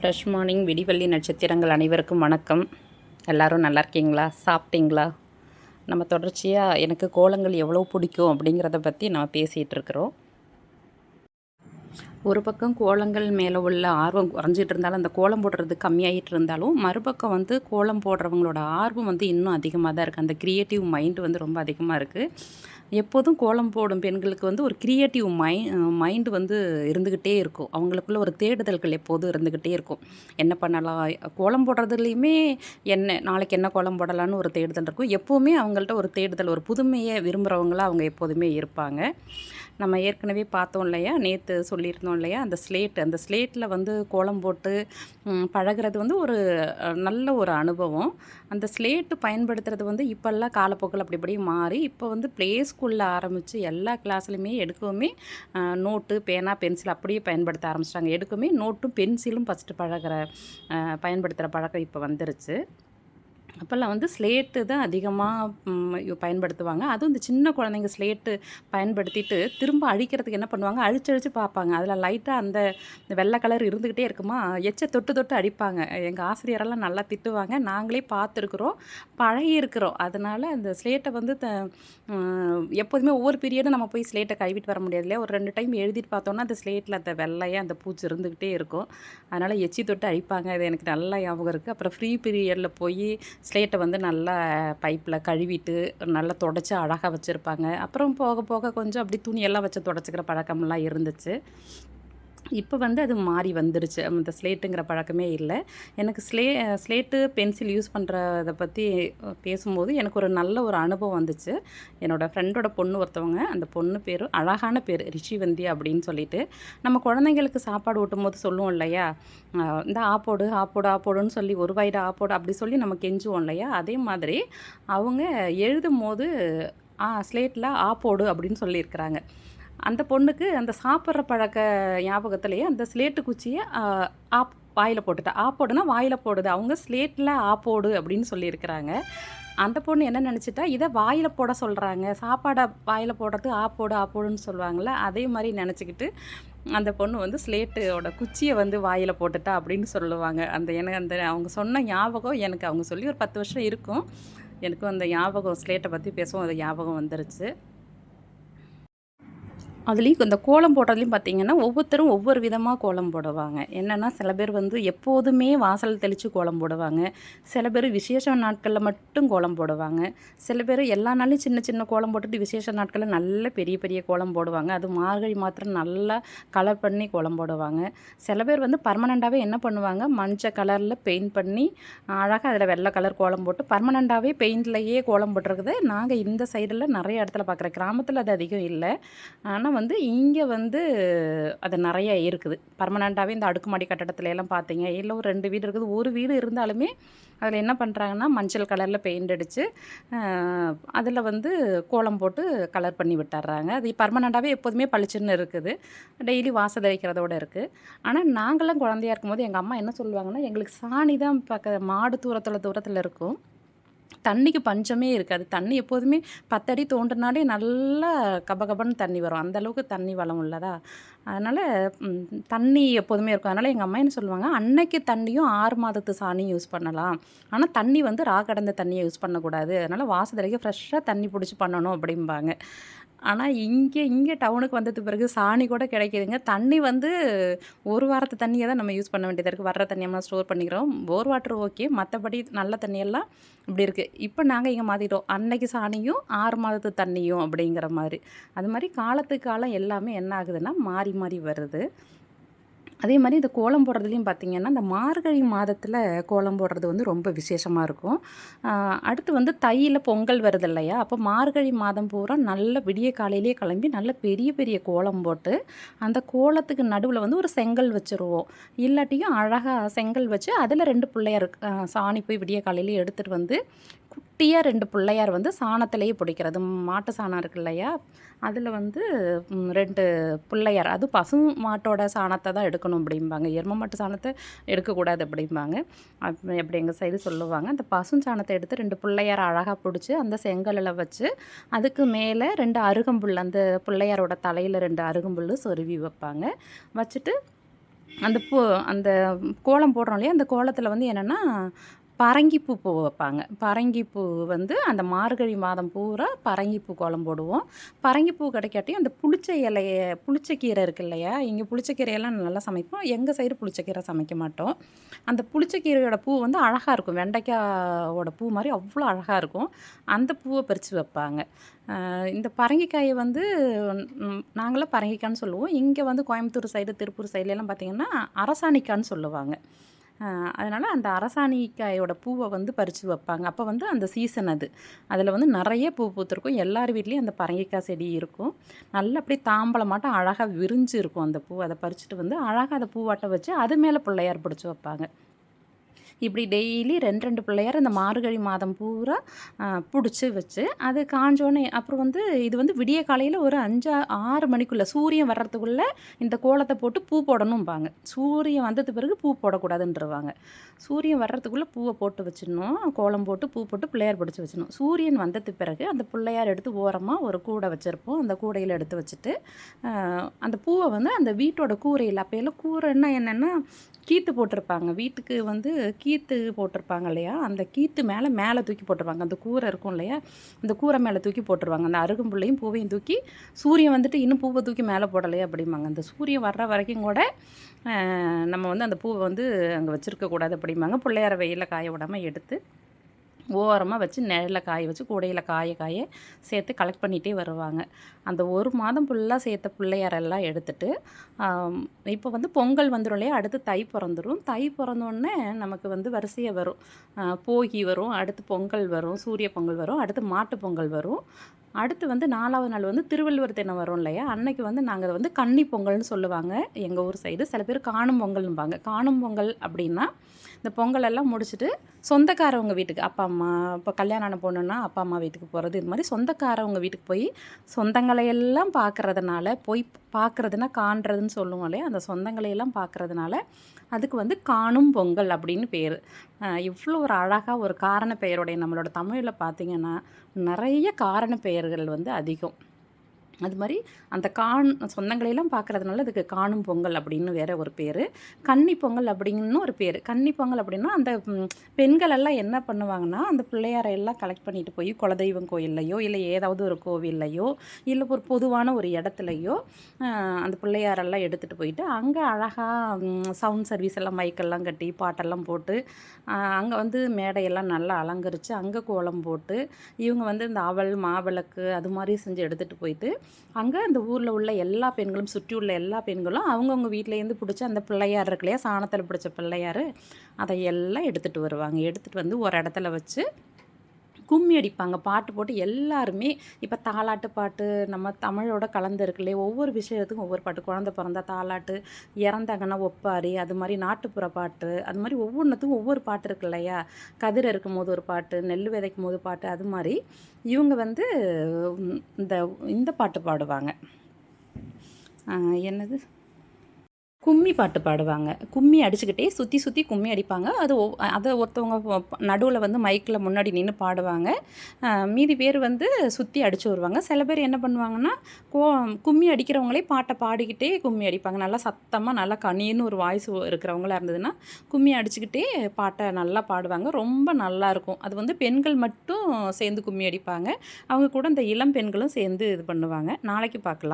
Fresh morning விடிவள்ளி நட்சத்திரங்கள் அனைவருக்கும் வணக்கம். எல்லோரும் நல்லா இருக்கீங்களா? சாப்பிட்டீங்களா? நம்ம தொடர்ச்சியாக எனக்கு கோலங்கள் எவ்வளோ பிடிக்கும் அப்படிங்கிறத பற்றி நம்ம பேசிகிட்டு இருக்கிறோம். ஒரு பக்கம் கோலங்கள் மேலே உள்ள ஆர்வம் குறைஞ்சிட்டு இருந்தாலும் அந்த கோலம் போடுறது கம்மியாகிட்டு இருந்தாலும் மறுபக்கம் வந்து கோலம் போடுறவங்களோட ஆர்வம் வந்து இன்னும் அதிகமாக தான் இருக்குது அந்த க்ரியேட்டிவ் மைண்டு வந்து ரொம்ப அதிகமாக இருக்குது எப்போதும் கோலம் போடும் பெண்களுக்கு வந்து ஒரு க்ரியேட்டிவ் மை மைண்டு வந்து இருந்துக்கிட்டே இருக்கும். அவங்களுக்குள்ள ஒரு தேடுதல்கள் எப்போதும் இருந்துக்கிட்டே இருக்கும். என்ன பண்ணலாம்? கோலம் போடுறதுலையுமே என்ன நாளைக்கு என்ன கோலம் போடலான்னு ஒரு தேடுதல் இருக்கும். எப்போவுமே அவங்கள்ட்ட ஒரு தேடுதல் ஒரு புதுமையை விரும்புகிறவங்களாக அவங்க எப்போதுமே இருப்பாங்க. நம்ம ஏற்கனவே பார்த்தோம் இல்லையா? நேற்று சொல்லியிருந்தோம் இல்லையா? அந்த ஸ்லேட் அந்த ஸ்லேட்டில் வந்து கோலம் போட்டு பழகிறது பழகுறது வந்து ஒரு நல்ல ஒரு அனுபவம். அந்த ஸ்லேட்டு பயன்படுத்துறது வந்து இப்போல்லாம் காலப்போக்கில் அப்படி இப்படி மாறி இப்போ வந்து ப்ளே ஸ்கூலில் ஆரம்பித்து எல்லா கிளாஸ்லையுமே எடுக்கவுமே நோட்டு பேனா பென்சில் அப்படியே பயன்படுத்த ஆரம்பிச்சிட்டாங்க. எடுக்கவுமே நோட்டும் பென்சிலும் ஃபஸ்ட்டு பழகிற பயன்படுத்துகிற பழக்கம் இப்போ வந்துருச்சு. அப்போல்லாம் வந்து ஸ்லேட்டு தான் அதிகமாக பயன்படுத்துவாங்க. அதுவும் இந்த சின்ன குழந்தைங்க ஸ்லேட்டு பயன்படுத்திட்டு திரும்ப அழிக்கிறதுக்கு என்ன பண்ணுவாங்க? அழிச்சு அழிச்சு பார்ப்பாங்க. அதில் லைட்டாக அந்த இந்த வெள்ளை கலர் இருந்துக்கிட்டே இருக்குமா? எச்ச தொட்டு தொட்டு அடிப்பாங்க. எங்கள் ஆசிரியரெல்லாம் நல்லா திட்டுவாங்க. நாங்களே பார்த்துருக்குறோம். பழகி இருக்கிறோம் அதனால் அந்த ஸ்லேட்டை வந்து த எப்போதுமே ஒவ்வொரு பீரியடும் நம்ம போய் ஸ்லேட்டை கழுவிட்டு வர முடியாது இல்லையா? ஒரு ரெண்டு டைம் எழுதிட்டு பார்த்தோன்னா அந்த ஸ்லேட்டில் அந்த வெள்ளையாக அந்த பூச்சி இருந்துக்கிட்டே இருக்கும். அதனால் எச்சி தொட்டு அழிப்பாங்க அது எனக்கு நல்லா ஞாபகம் இருக்குது அப்புறம் ஃப்ரீ பீரியடில் போய் ஸ்லேட்டை வந்து நல்லா பைப்பில் கழுவிட்டு நல்லா தொடச்சி அழகாக வச்சுருப்பாங்க. அப்புறம் போக போக கொஞ்சம் அப்படி துணியெல்லாம் வச்சு தொடச்சிக்கிற பழக்கமெல்லாம் இருந்துச்சு. இப்போ வந்து அது மாறி வந்துருச்சு. அந்த ஸ்லேட்டுங்கிற பழக்கமே இல்லை. எனக்கு ஸ்லே ஸ்லேட்டு பென்சில் யூஸ் பண்ணுறத பற்றி பேசும்போது எனக்கு ஒரு நல்ல ஒரு அனுபவம் வந்துச்சு. என்னோடய ஃப்ரெண்டோட பொண்ணு ஒருத்தவங்க அந்த பொண்ணு பேர் அழகான பேர் ரிஷிவந்தி அப்படின்னு சொல்லிட்டு நம்ம குழந்தைங்களுக்கு சாப்பாடு ஊட்டும் போது சொல்லுவோம் இல்லையா? இந்த ஆப்போடு ஆப்போடு ஆப்போடுன்னு சொல்லி ஒரு வயிறு ஆப்போடு அப்படி சொல்லி நம்ம கெஞ்சுவோம் இல்லையா? அதே மாதிரி அவங்க எழுதும் போது ஆ ஸ்லேட்டில் ஆப்போடு அப்படின்னு சொல்லியிருக்கிறாங்க. அந்த பொண்ணுக்கு அந்த சாப்பிட்ற பழக்க ஞாபகத்திலேயே அந்த ஸ்லேட்டு குச்சியை ஆப் வாயில் போட்டுட்டா. ஆப்போடுனா வாயில் போடுது. அவங்க ஸ்லேட்டில் ஆப்போடு அப்படின்னு சொல்லியிருக்கிறாங்க. அந்த பொண்ணு என்ன நினச்சிட்டா இதை வாயில் போட சொல்கிறாங்க சாப்பாடை வாயில் போடுறது ஆப்போடு ஆப்போடுன்னு சொல்லுவாங்கள்ல அதே மாதிரி நினச்சிக்கிட்டு அந்த பொண்ணு வந்து ஸ்லேட்டோட குச்சியை வந்து வாயில் போட்டுட்டா அப்படின்னு சொல்லுவாங்க. அந்த எனக்கு அந்த அவங்க சொன்ன ஞாபகம் எனக்கு அவங்க சொல்லி ஒரு பத்து வருஷம் இருக்கும். எனக்கும் அந்த ஞாபகம் ஸ்லேட்டை பற்றி பேசவும் அது ஞாபகம் வந்துருச்சு. அதுலேயும் இந்த கோலம் போடுறதுலையும் பார்த்தீங்கன்னா ஒவ்வொருத்தரும் ஒவ்வொரு விதமாக கோலம் போடுவாங்க. என்னென்னா சில பேர் வந்து எப்போதுமே வாசல் தெளித்து கோலம் போடுவாங்க. சில பேர் விசேஷ நாட்களில் மட்டும் கோலம் போடுவாங்க. சில பேர் எல்லா நாளும் சின்ன சின்ன கோலம் போட்டுட்டு விசேஷ நாட்களில் நல்ல பெரிய பெரிய கோலம் போடுவாங்க. அது மார்கழி மாத்திரம் நல்லா கலர் பண்ணி கோலம் போடுவாங்க. சில பேர் வந்து பர்மனெண்ட்டாகவே என்ன பண்ணுவாங்க? மஞ்சள் கலரில் பெயிண்ட் பண்ணி அழகாக அதில் வெள்ளை கலர் கோலம் போட்டு பர்மனெண்ட்டாகவே பெயிண்ட்லேயே கோலம் போட்டிருக்குது. நாங்கள் இந்த சைடில் நிறைய இடத்துல பார்க்குறேன் கிராமத்தில் அது அதிகம் இல்லை. ஆனால் வந்து இங்கே வந்து அது நிறைய இருக்குது. பர்மனெண்ட்டாகவே இந்த அடுக்குமாடி கட்டடத்துல எல்லாம் பார்த்தீங்க இல்லை ஒரு ரெண்டு வீடு இருக்குது. ஒரு வீடு இருந்தாலுமே அதில் என்ன பண்ணுறாங்கன்னா மஞ்சள் கலரில் பெயிண்ட் அடித்து அதில் வந்து கோலம் போட்டு கலர் பண்ணி விட்டுறாங்க. அது பர்மனெண்ட்டாகவே எப்போதுமே பளிச்சுன்னு இருக்குது. டெய்லி வாசல் தெளிக்கிறதோட இருக்குது ஆனால் நாங்களாம் குழந்தையா இருக்கும்போது எங்கள் அம்மா என்ன சொல்லுவாங்கன்னா எங்களுக்கு சாணி தான் பக்க மாடு தூரத்தில் தூரத்தில் இருக்கும். தண்ணிக்கு பஞ்சமே இருக்காது. தண்ணி எப்போதுமே பத்தடி தோண்டினாலே நல்லா கபகபன்னு தண்ணி வரும். அந்த அளவுக்கு தண்ணி வளம் உள்ளதா? அதனால் தண்ணி எப்போதுமே இருக்கும். அதனால் எங்கள் அம்மா என்ன சொல்லுவாங்க அன்னைக்கு தண்ணியும் ஆறு மாதத்து சாணியும் யூஸ் பண்ணலாம். ஆனால் தண்ணி வந்து ரா கடந்த தண்ணியை யூஸ் பண்ணக்கூடாது. அதனால் வாசதலைக்கு ஃப்ரெஷ்ஷாக தண்ணி பிடிச்சி பண்ணணும் அப்படிம்பாங்க. ஆனால் இங்கே இங்கே டவுனுக்கு வந்தது பிறகு சாணி கூட கிடைக்கிதுங்க. தண்ணி வந்து ஒரு வாரத்து தண்ணியை தான் நம்ம யூஸ் பண்ண வேண்டியதாக இருக்குது வர்ற தண்ணியெல்லாம் ஸ்டோர் பண்ணிக்கிறோம். போர் வாட்டர் ஓகே மற்றபடி நல்ல தண்ணியெல்லாம் இப்படி இருக்குது இப்போ நாங்கள் இங்கே மாற்றிட்டோம் அன்னைக்கு சாணியும் ஆறு மாதத்து தண்ணியும் அப்படிங்கிற மாதிரி. அது மாதிரி காலத்துக்கு காலம் எல்லாமே என்ன ஆகுதுன்னா மாறி மாறி வருது. அதே மாதிரி இந்த கோலம் போடுறதுலையும் பார்த்தீங்கன்னா இந்த மார்கழி மாதத்தில் கோலம் போடுறது வந்து ரொம்ப விசேஷமாக இருக்கும். அடுத்து வந்து தையில் பொங்கல் வருது இல்லையா அப்போ மார்கழி மாதம் பூரா நல்ல விடிய காலையிலேயே கிளம்பி நல்ல பெரிய பெரிய கோலம் போட்டு அந்த கோலத்துக்கு நடுவில் வந்து ஒரு செங்கல் வச்சுருவோம். இல்லாட்டியும் அழகாக செங்கல் வச்சு அதில் ரெண்டு பிள்ளையார் சாணி போய் விடிய காலையிலேயே எடுத்துகிட்டு வந்து குட்டியாக ரெண்டு பிள்ளையார் வந்து சாணத்திலேயே பிடிக்கிறது. மாட்டு சாணம் இருக்கு இல்லையா? அதில் வந்து ரெண்டு பிள்ளையார். அது பசு மாட்டோட சாணத்தை தான் எடுக்கணும் அப்படிம்பாங்க. எரும மாட்டு சாணத்தை எடுக்கக்கூடாது அப்படிம்பாங்க. அப்படி எங்கள் சைடு சொல்லுவாங்க அந்த பசு சாணத்தை எடுத்து ரெண்டு பிள்ளையார் அழகாக பிடிச்சி அந்த செங்கலில் வச்சு அதுக்கு மேலே ரெண்டு அருகம்புல் அந்த பிள்ளையாரோட தலையில் ரெண்டு அருகம்புல் சொருவி வைப்பாங்க. வச்சுட்டு அந்த பூ அந்த கோலம் போடுறோம் இல்லையா? அந்த கோலத்தில் வந்து என்னென்னா பரங்கிப்பூ பூ வைப்பாங்க. பரங்கிப்பூ வந்து அந்த மார்கழி மாதம் பூரா பரங்கிப்பூ கோலம் போடுவோம். பரங்கிப்பூ கிடைக்காட்டியும் அந்த புளிச்ச இலையை புளிச்சக்கீரை இருக்கு இல்லையா? இங்கே புளிச்சக்கீரையெல்லாம் நல்லா சமைப்போம். எங்கள் சைடு புளிச்சக்கீரை சமைக்க மாட்டோம். அந்த புளிச்சக்கீரையோட பூ வந்து அழகாக இருக்கும். வெண்டைக்காயோட பூ மாதிரி அவ்வளோ அழகாக இருக்கும். அந்த பூவை பறித்து வைப்பாங்க. இந்த பரங்கிக்காயை வந்து நாங்களாம் பரங்கிக்கான்னு சொல்லுவோம். இங்கே வந்து கோயம்புத்தூர் சைடு திருப்பூர் சைட்லலாம் பார்த்திங்கன்னா அரசாணிக்கான்னு சொல்லுவாங்க. அதனால் அந்த அரசாணிக்காயோட பூவை வந்து பறித்து வைப்பாங்க. அப்போ வந்து அந்த சீசன் அது. அதில் வந்து நிறைய பூ பூத்திருக்கும். எல்லார் வீட்லேயும் அந்த பரங்கிக்காய் செடி இருக்கும். நல்லா அப்படியே தாம்பளமாட்டம் அழகாக விரிஞ்சு இருக்கும் அந்த பூ. அதை பறிச்சுட்டு வந்து அழகாக அதை பூவாட்டை வச்சு அது மேலே பிள்ளையார் பிடிச்சி வைப்பாங்க. இப்படி டெய்லி ரெண்டு ரெண்டு பிள்ளையார் அந்த மார்கழி மாதம் பூரா பிடிச்சி வச்சு அது காஞ்சோன்னே அப்புறம் வந்து இது வந்து விடிய காலையில் ஒரு அஞ்சா ஆறு மணிக்குள்ளே சூரியன் வர்றதுக்குள்ளே இந்த கோலத்தை போட்டு பூ போடணும்பாங்க. சூரியன் வந்தது பிறகு பூ போடக்கூடாதுன்றவாங்க. சூரியன் வர்றதுக்குள்ளே பூவை போட்டு வச்சிடணும் கோலம் போட்டு பூ போட்டு பிள்ளையார் பிடிச்சி வச்சிடணும். சூரியன் வந்தது பிறகு அந்த பிள்ளையார் எடுத்து ஓரமாக ஒரு கூடை வச்சுருப்போம். அந்த கூடையில் எடுத்து வச்சுட்டு அந்த பூவை வந்து அந்த வீட்டோட கூரையில் அப்போயெல்லாம் கூரைன்னா என்னென்னா கீத்து போட்டிருப்பாங்க. வீட்டுக்கு வந்து கீத்து போட்டிருப்பாங்க இல்லையா? அந்த கீத்து மேலே மேலே தூக்கி போட்டுருவாங்க அந்த கூரை இருக்கும் இல்லையா? அந்த கூரை மேலே தூக்கி போட்டுருவாங்க. அந்த அருகம்புள்ளையும் பூவையும் தூக்கி சூரியன் வந்துட்டு இன்னும் பூவை தூக்கி மேலே போடலையே அப்படிம்பாங்க. அந்த சூரியன் வர்ற வரைக்கும் கூட நம்ம வந்து அந்த பூவை வந்து அங்கே வச்சுருக்கக்கூடாது அப்படிம்பாங்க. பிள்ளையார வெயிலில் காய விடாமல் எடுத்து ஓரமாக வச்சு நிழலில் காய வச்சு கூடையில் காய காய சேர்த்து கலெக்ட் பண்ணிகிட்டே வருவாங்க. அந்த ஒரு மாதம் ஃபுல்லாக சேர்த்த பிள்ளையாரெல்லாம் எடுத்துட்டு இப்போ வந்து பொங்கல் வந்துடும் இல்லையா? அடுத்து தை பிறந்துடும் தை பிறந்தோடனே நமக்கு வந்து வரிசையாக வரும். போகி வரும் அடுத்து பொங்கல் வரும் சூரிய பொங்கல் வரும் அடுத்து மாட்டு பொங்கல் வரும். அடுத்து வந்து நாலாவது நாள் வந்து திருவள்ளுவர் தினம் வரும் இல்லையா? அன்னைக்கு வந்து நாங்கள் வந்து கன்னி பொங்கல்னு சொல்லுவாங்க. எங்கள் ஊர் சைடு சில பேர் காணும் பொங்கல்னுபாங்க காணும் பொங்கல் அப்படின்னா இந்த பொங்கல் எல்லாம் முடிச்சுட்டு சொந்தக்காரவங்க வீட்டுக்கு அப்பா அம்மா இப்போ கல்யாணம் ஆன பொண்ணுன்னா அப்பா அம்மா வீட்டுக்கு போகிறது இது மாதிரி சொந்தக்காரவங்க வீட்டுக்கு போய் சொந்தங்களையெல்லாம் பார்க்குறதுனால போய் பார்க்குறதுனா காண்றதுன்னு சொல்லுவோம் இல்லையா? அந்த சொந்தங்களையெல்லாம் பார்க்குறதுனால அதுக்கு வந்து காணும் பொங்கல் அப்படின்னு பேர். இவ்வளோ ஒரு அழகாக ஒரு காரண பெயருடைய நம்மளோட தமிழில் பார்த்திங்கன்னா நிறைய காரண பெயர் பெயர்கள் வந்து அதிகம். அது மாதிரி அந்த காண் சொந்தங்களையெல்லாம் பார்க்குறதுனால அதுக்கு காணும் பொங்கல் அப்படின்னு வேற ஒரு பேர். கன்னி பொங்கல் அப்படின்னு ஒரு பேர். கன்னி பொங்கல் அப்படின்னா அந்த பெண்கள் எல்லாம் என்ன பண்ணுவாங்கன்னா அந்த பிள்ளையாரை எல்லாம் கலெக்ட் பண்ணிட்டு போய் குலதெய்வம் கோயில்லையோ இல்லை ஏதாவது ஒரு கோவில்லையோ இல்லை ஒரு பொதுவான ஒரு இடத்துலையோ அந்த பிள்ளையாரெல்லாம் எடுத்துகிட்டு போயிட்டு அங்கே அழகாக சவுண்ட் சர்வீஸ் எல்லாம் மைக்கெல்லாம் கட்டி பாட்டெல்லாம் போட்டு அங்கே வந்து மேடையெல்லாம் நல்லா அலங்கரித்து அங்கே கோலம் போட்டு இவங்க வந்து இந்த அவல் மாவிளக்கு அது மாதிரி செஞ்சு எடுத்துகிட்டு போயிட்டு அங்கே அந்த ஊரில் உள்ள எல்லா பெண்களும் சுற்றி உள்ள எல்லா பெண்களும் அவங்கவுங்க வீட்டிலேருந்து பிடிச்ச அந்த பிள்ளையார் இருக்கு இல்லையா சாணத்தில் பிடிச்ச பிள்ளையார் அதை எல்லாம் எடுத்துகிட்டு வருவாங்க. எடுத்துகிட்டு வந்து ஒரு இடத்துல வச்சு கும்மி அடிப்பாங்க பாட்டு போட்டு எல்லாருமே இப்போ தாலாட்டு பாட்டு நம்ம தமிழோட கலந்து இருக்குல்லையே ஒவ்வொரு விஷயத்துக்கும் ஒவ்வொரு பாட்டு. குழந்த பிறந்தா தாலாட்டு இறந்தாங்கன்னா ஒப்பாரி அது மாதிரி நாட்டுப்புற பாட்டு அது மாதிரி ஒவ்வொன்றுத்துக்கும் ஒவ்வொரு பாட்டு இருக்கு இல்லையா? கதிர் இருக்கும் போது ஒரு பாட்டு நெல் விதைக்கும் போது பாட்டு அது மாதிரி இவங்க வந்து இந்த இந்த பாட்டு பாடுவாங்க. என்னது? கும்மி பாட்டு பாடுவாங்க. கும்மி அடிச்சுக்கிட்டே சுற்றி சுற்றி கும்மி அடிப்பாங்க. அது அதை ஒருத்தவங்க நடுவில் வந்து மைக்கில் முன்னாடி நின்று பாடுவாங்க. மீதி பேர் வந்து சுற்றி அடித்து வருவாங்க. சில பேர் என்ன பண்ணுவாங்கன்னா கோ கும்மி அடிக்கிறவங்களே பாட்டை பாடிக்கிட்டே கும்மி அடிப்பாங்க. நல்லா சத்தமாக நல்லா கனின்னு ஒரு வாய்ஸ் இருக்கிறவங்களா இருந்ததுன்னா கும்மி அடிச்சுக்கிட்டே பாட்டை நல்லா பாடுவாங்க. ரொம்ப நல்லாயிருக்கும் அது வந்து பெண்கள் மட்டும் சேர்ந்து கும்மி அடிப்பாங்க. அவங்க கூட இந்த இளம் பெண்களும் சேர்ந்து இது பண்ணுவாங்க. நாளைக்கு பார்க்கலாம்.